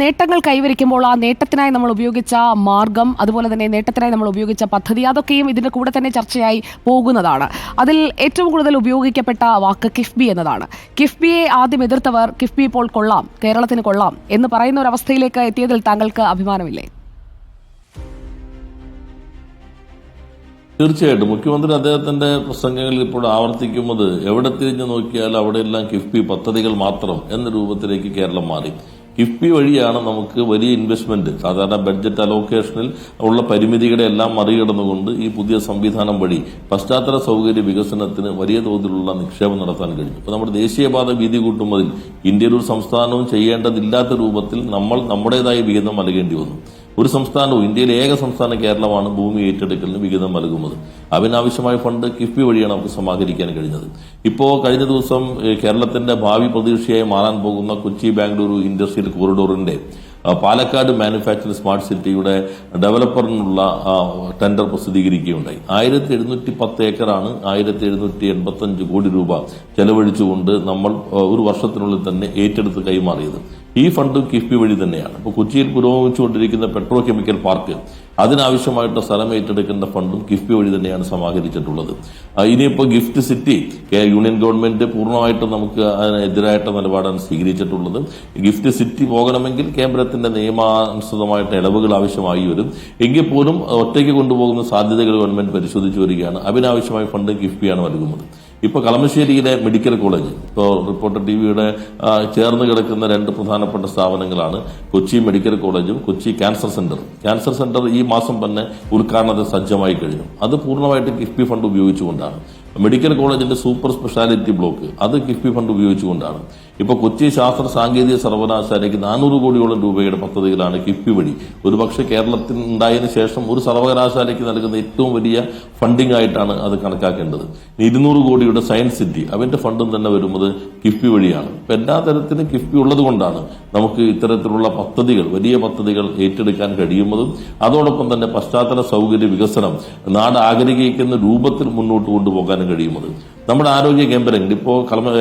നേട്ടങ്ങൾ കൈവരിക്കുമ്പോൾ ആ നേട്ടത്തിനായി നമ്മൾ ഉപയോഗിച്ച മാർഗം അതുപോലെ തന്നെ നേട്ടത്തിനായി നമ്മൾ ഉപയോഗിച്ച പദ്ധതി അതൊക്കെയും ഇതിന്റെ കൂടെ തന്നെ ചർച്ചയായി പോകുന്നതാണ്. അതിൽ ഏറ്റവും കൂടുതൽ ഉപയോഗിക്കപ്പെട്ട വാക്ക് കിഫ്ബി എന്നതാണ്. കിഫ്ബിയെ ആദ്യം എതിർത്തവർ കിഫ്ബി ഇപ്പോൾ കൊള്ളാം കേരളത്തിന് കൊള്ളാം എന്ന് പറയുന്ന ഒരു അവസ്ഥയിലേക്ക് എത്തിയതിൽ താങ്കൾക്ക് അഭിമാനമില്ലേ? തീർച്ചയായിട്ടും. മുഖ്യമന്ത്രി അദ്ദേഹത്തിന്റെ പ്രസംഗങ്ങളിൽ ഇപ്പോൾ ആവർത്തിക്കുന്നത് എവിടെ തിരിഞ്ഞു നോക്കിയാൽ അവിടെയെല്ലാം കിഫ്ബി പദ്ധതികൾ മാത്രം എന്ന രൂപത്തിലേക്ക് കേരളം മാറി. കിഫ്ബി വഴിയാണ് നമുക്ക് വലിയ ഇൻവെസ്റ്റ്മെന്റ് സാധാരണ ബഡ്ജറ്റ് അലോക്കേഷനിൽ ഉള്ള പരിമിതികളെ എല്ലാം മറികടന്നുകൊണ്ട് ഈ പുതിയ സംവിധാനം വഴി പശ്ചാത്തല സൗകര്യ വികസനത്തിന് വലിയ തോതിലുള്ള നിക്ഷേപം നടത്താൻ കഴിഞ്ഞു. അപ്പോൾ നമ്മുടെ ദേശീയപാത വീതി കൂട്ടുന്നതിൽ ഇന്ത്യയിൽ ഒരു സംസ്ഥാനവും ചെയ്യേണ്ടതില്ലാത്ത രൂപത്തിൽ നമ്മൾ നമ്മുടേതായ വിഹിതം നൽകേണ്ടി വന്നു. ഒരു സംസ്ഥാനവും ഇന്ത്യയിലെ ഏക സംസ്ഥാനം കേരളമാണ് ഭൂമി ഏറ്റെടുക്കലിന് വിഹിതം നൽകുന്നത്. അതിനാവശ്യമായ ഫണ്ട് കിഫ്ബി വഴിയാണ് നമുക്ക് സമാഹരിക്കാൻ കഴിഞ്ഞത്. ഇപ്പോൾ കഴിഞ്ഞ ദിവസം കേരളത്തിന്റെ ഭാവി പ്രതീക്ഷയായി മാറാൻ പോകുന്ന കൊച്ചി ബാംഗ്ലൂരു ഇൻഡസ്ട്രിയൽ കോറിഡോറിന്റെ പാലക്കാട് മാനുഫാക്ചറിംഗ് സ്മാർട്ട് സിറ്റിയുടെ ഡെവലപ്പറിനുള്ള ടെൻഡർ പ്രസിദ്ധീകരിക്കുകയുണ്ടായി ആയിരത്തി എഴുന്നൂറ്റി പത്ത് ഏക്കറാണ് ആയിരത്തി എഴുന്നൂറ്റി എൺപത്തി അഞ്ച് കോടി രൂപ ചെലവഴിച്ചുകൊണ്ട് നമ്മൾ ഒരു വർഷത്തിനുള്ളിൽ തന്നെ ഏറ്റെടുത്ത് കൈമാറിയത്. ഈ ഫണ്ടും കിഫ്ബി വഴി തന്നെയാണ്. ഇപ്പോൾ കൊച്ചിയിൽ പുരോഗമിച്ചുകൊണ്ടിരിക്കുന്ന പെട്രോ കെമിക്കൽ പാർക്ക് അതിനാവശ്യമായിട്ട് സ്ഥലം ഏറ്റെടുക്കേണ്ട ഫണ്ടും കിഫ്ബി വഴി തന്നെയാണ് സമാഹരിച്ചിട്ടുള്ളത്. ഇനിയിപ്പോൾ ഗിഫ്റ്റ് സിറ്റി യൂണിയൻ ഗവൺമെന്റ് പൂർണമായിട്ടും നമുക്ക് അതിനെതിരായിട്ട് നിലപാടാണ് സ്വീകരിച്ചിട്ടുള്ളത്. ഗിഫ്റ്റ് സിറ്റി പോകണമെങ്കിൽ കേന്ദ്രത്തിന്റെ നിയമാനുസൃതമായിട്ട് ഇളവുകൾ ആവശ്യമായി വരും. എങ്കിൽ പോലും ഒറ്റയ്ക്ക് കൊണ്ടുപോകുന്ന സാധ്യതകൾ ഗവൺമെന്റ് പരിശോധിച്ചു വരികയാണ്. അതിനാവശ്യമായ ഫണ്ട് കിഫ്ബിയാണ് നൽകുന്നത്. ഇപ്പൊ കളമശ്ശേരിയിലെ മെഡിക്കൽ കോളേജ് ഇപ്പോൾ റിപ്പോർട്ടർ ടി വിയുടെ ചേർന്ന് കിടക്കുന്ന രണ്ട് പ്രധാനപ്പെട്ട സ്ഥാപനങ്ങളാണ് കൊച്ചി മെഡിക്കൽ കോളേജും കൊച്ചി ക്യാൻസർ സെന്ററും. ക്യാൻസർ സെന്റർ ഈ മാസം തന്നെ ഉദ്ഘാടനത്തിൽ സജ്ജമായി കഴിഞ്ഞു. അത് പൂർണമായിട്ട് കിഫ്ബി ഫണ്ട് ഉപയോഗിച്ചുകൊണ്ടാണ്. മെഡിക്കൽ കോളേജിന്റെ സൂപ്പർ സ്പെഷ്യാലിറ്റി ബ്ലോക്ക് അത് കിഫ്ബി ഫണ്ട് ഉപയോഗിച്ചുകൊണ്ടാണ്. ഇപ്പോൾ കൊച്ചി ശാസ്ത്ര സാങ്കേതിക സർവകലാശാലയ്ക്ക് നാനൂറ് കോടിയോളം രൂപയുടെ പദ്ധതികളാണ് കിഫ്ബി വഴി. ഒരുപക്ഷെ കേരളത്തിൽ ഉണ്ടായതിനു ശേഷം ഒരു സർവകലാശാലയ്ക്ക് നൽകുന്ന ഏറ്റവും വലിയ ഫണ്ടിംഗ് ആയിട്ടാണ് അത് കണക്കാക്കേണ്ടത്. ഇരുന്നൂറ് കോടിയുടെ സയൻസ് സിറ്റി അവന്റെ ഫണ്ടും തന്നെ വരുന്നത് കിഫ്ബി വഴിയാണ്. ഇപ്പൊ എല്ലാ തരത്തിലും കിഫ്ബി ഉള്ളത് കൊണ്ടാണ് നമുക്ക് ഇത്തരത്തിലുള്ള പദ്ധതികൾ വലിയ പദ്ധതികൾ ഏറ്റെടുക്കാൻ കഴിയുന്നതും അതോടൊപ്പം തന്നെ പശ്ചാത്തല സൗകര്യ വികസനം നാട് ആഗ്രഹിക്കുന്ന രൂപത്തിൽ മുന്നോട്ട് കൊണ്ടുപോകാനും കഴിയുമത് നമ്മുടെ ആരോഗ്യ കേന്ദ്രങ്ങൾ ഇപ്പോൾ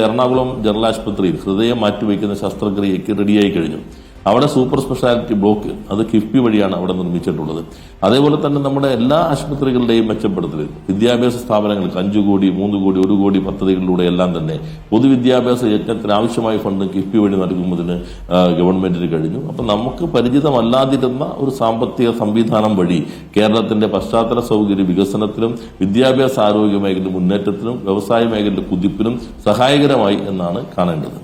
എറണാകുളം ജനറൽ ആശുപത്രിയിൽ ഹൃദയം മാറ്റിവെക്കുന്ന ശസ്ത്രക്രിയയ്ക്ക് റെഡിയായി കഴിഞ്ഞു. അവിടെ സൂപ്പർ സ്പെഷ്യാലിറ്റി ബ്ലോക്ക് അത് കിഫ്ബി വഴിയാണ് അവിടെ നിർമ്മിച്ചിട്ടുള്ളത്. അതേപോലെ തന്നെ നമ്മുടെ എല്ലാ ആശുപത്രികളുടെയും മെച്ചപ്പെടുത്തൽ വിദ്യാഭ്യാസ സ്ഥാപനങ്ങൾക്ക് അഞ്ചു കോടി മൂന്ന് കോടി ഒരു കോടി പദ്ധതികളിലൂടെ എല്ലാം തന്നെ പൊതുവിദ്യാഭ്യാസ യജ്ഞത്തിന് ആവശ്യമായ ഫണ്ട് കിഫ്ബി വഴി നൽകുന്നതിന് ഗവൺമെന്റിന് കഴിഞ്ഞു. അപ്പം നമുക്ക് പരിചിതമല്ലാതിരുന്ന ഒരു സാമ്പത്തിക സംവിധാനം വഴി കേരളത്തിന്റെ പശ്ചാത്തല സൗകര്യ വികസനത്തിലും വിദ്യാഭ്യാസ ആരോഗ്യ മേഖലയുടെ മുന്നേറ്റത്തിനും വ്യവസായ മേഖലയുടെ കുതിപ്പിനും സഹായകരമായി എന്നാണ് കാണേണ്ടത്.